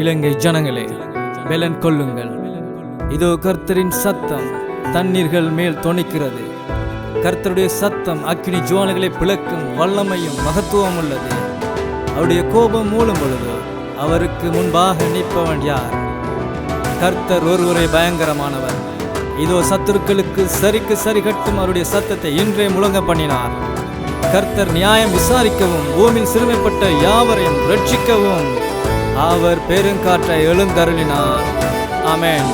இலங்கை ஜனங்களே பெலன் கொள்ளுங்கள். இதோ கர்த்தரின் சத்தம் தண்ணீர்கள் மேல் தொணிக்கிறது கர்த்தருடைய சத்தம் அக்கினி ஜுவாலைகளை பிளக்கும் வல்லமையும் மகத்துவம் உள்ளது. அவருடைய கோபம் மூலம் பொழுது அவருக்கு முன்பாக நிற்பவன் யார்? கர்த்தர் ஒருவரே பயங்கரமானவர். இதோ சத்துருக்களுக்கு சரிக்கு சரி கட்டும் அவருடைய சத்தத்தை இன்றே முழங்க பண்ணினார். கர்த்தர் நியாயம் விசாரிக்கவும் பூமியில் சிறுமைப்பட்ட யாவரையும் ரட்சிக்கவும். அவர் பெருங்காற்றை எழுந்தருளினார். அமேன்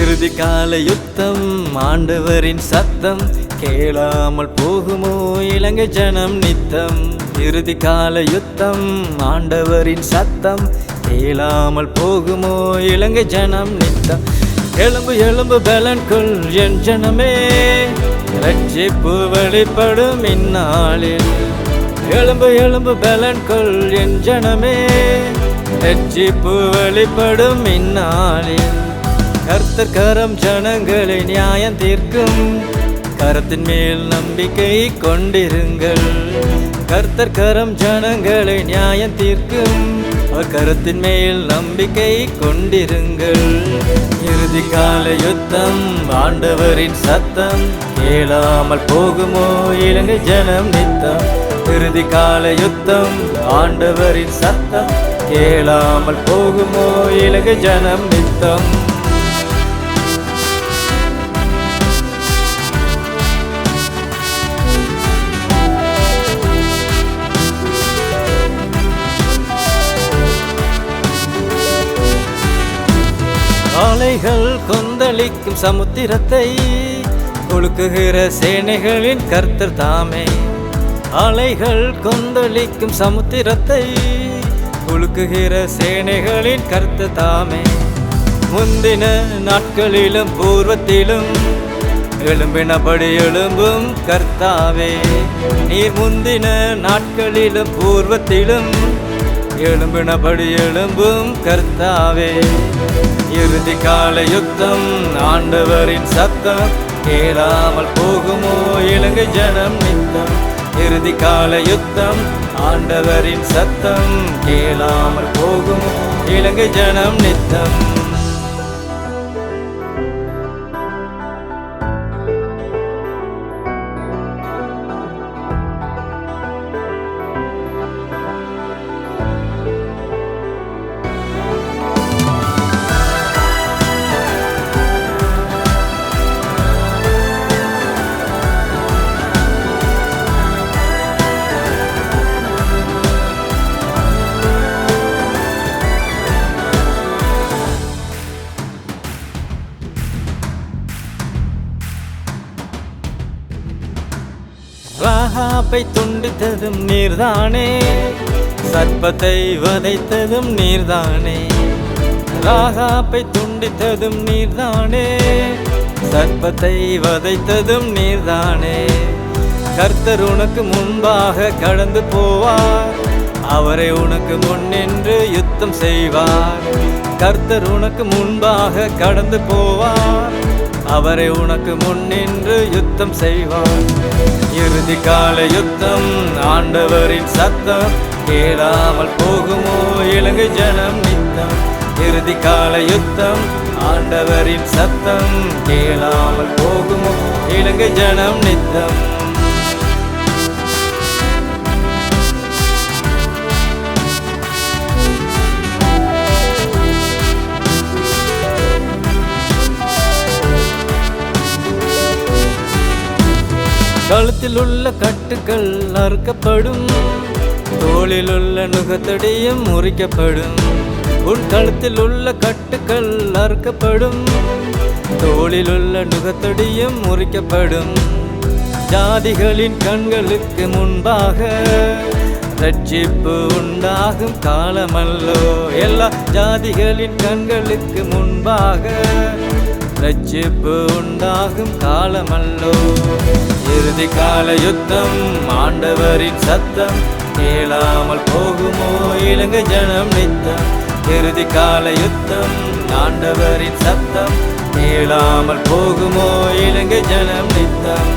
இறுதி கால யுத்தம் ஆண்டவரின் சத்தம் கேளாமல் போகுமோ இலங்கை ஜனம் நித்தம். இறுதி கால யுத்தம் ஆண்டவரின் சத்தம். கேளாமல் போகுமோ இலங்கை ஜனம் நித்தம். எலும்பு எலும்பு பலன் கொள் என் ஜனமே. ரட்சிப்பு வெளிப்படும் இந்நாளில். எலும்பு எலும்பு பலன் கொள் என் ஜனமே. ரட்சிப்பு வெளிப்படும் இந்நாளில். கர்த்தர் கரம் ஜனங்களை நியாயம் தீர்க்கும். கரத்தின் மேல் நம்பிக்கை கொண்டிருங்கள். கர்த்தர் கரம் ஜனங்களை நியாயம் தீர்க்கும். அவர் கரத்தின் மேல் நம்பிக்கை கொண்டிருங்கள். இறுதி கால யுத்தம் ஆண்டவரின் சத்தம். கேளாமல் போகுமோ இலங்கை ஜனம் நித்தம். இறுதி கால யுத்தம் ஆண்டவரின் சத்தம். கேளாமல் போகுமோ இலங்கை ஜனம் நித்தம். அலைகள் கொந்தளிக்கும் சமுத்திரத்தை ஒழுக்குகிற சேனைகளின் கர்த்தர் தாமே. அலைகள் கொந்தளிக்கும் சமுத்திரத்தை ஒழுக்குகிற சேனைகளின் கர்த்தர் தாமே. முந்தின நாட்களிலும் பூர்வத்திலும் எழும்பினபடி எழும்பும் கர்த்தாவே. நீர் முந்தின நாட்களிலும் பூர்வத்திலும் எழும்பினபடி எழும்பும் கர்த்தாவே. இறுதி கால யுத்தம் ஆண்டவரின் சத்தம் கேளாமல் போகுமோ? இலங்கை ஜனம் நித்தம். இறுதி கால யுத்தம் ஆண்டவரின் சத்தம் கேளாமல் போகுமோ? இலங்கை ஜனம் நித்தம். ராகாப்பை துண்டித்ததும் நீர்தானே? சர்ப்பத்தை வதைத்ததும் நீர்தானே? ராகாப்பை துண்டித்ததும் நீர்தானே? சர்ப்பத்தை வதைத்ததும் நீர்தானே? கர்த்தர் உனக்கு முன்பாக கடந்து போவார். அவரை உனக்கு முன்னின்று யுத்தம் செய்வார். கர்த்தர் உனக்கு முன்பாக கடந்து போவார். அவரை உனக்கு முன்னின்று யுத்தம் செய்வார். இறுதி கால யுத்தம் ஆண்டவரின் சத்தம் கேளாமல் போகுமோ? இலங்கை ஜனம் நித்தம். இறுதி கால யுத்தம் ஆண்டவரின் சத்தம் கேளாமல் போகுமோ? இலங்கை ஜனம் நித்தம். கழுத்தில் உள்ள கட்டுக்கள் அறுக்கப்படும். தோளில் உள்ள நுகத்தடியும் முறிக்கப்படும். உன் கழுத்தில் உள்ள கட்டுக்கள் அறுக்கப்படும். தோளில் உள்ள நுகத்தடியும் முறிக்கப்படும். ஜாதிகளின் கண்களுக்கு முன்பாக ரட்சிப்பு உண்டாகும் காலமல்லோ. எல்லா ஜாதிகளின் கண்களுக்கு முன்பாக ரட்சிப்பு உண்டாகும் காலமல்லோ. இறுதி கால யுத்தம் ஆண்டவரின் சத்தம் கேளாமல் போகுமோ இலங்கை ஜனம் நித்தம். இறுதி கால யுத்தம் ஆண்டவரின் சத்தம் கேளாமல் போகுமோ இலங்கை ஜனம் நித்தம்.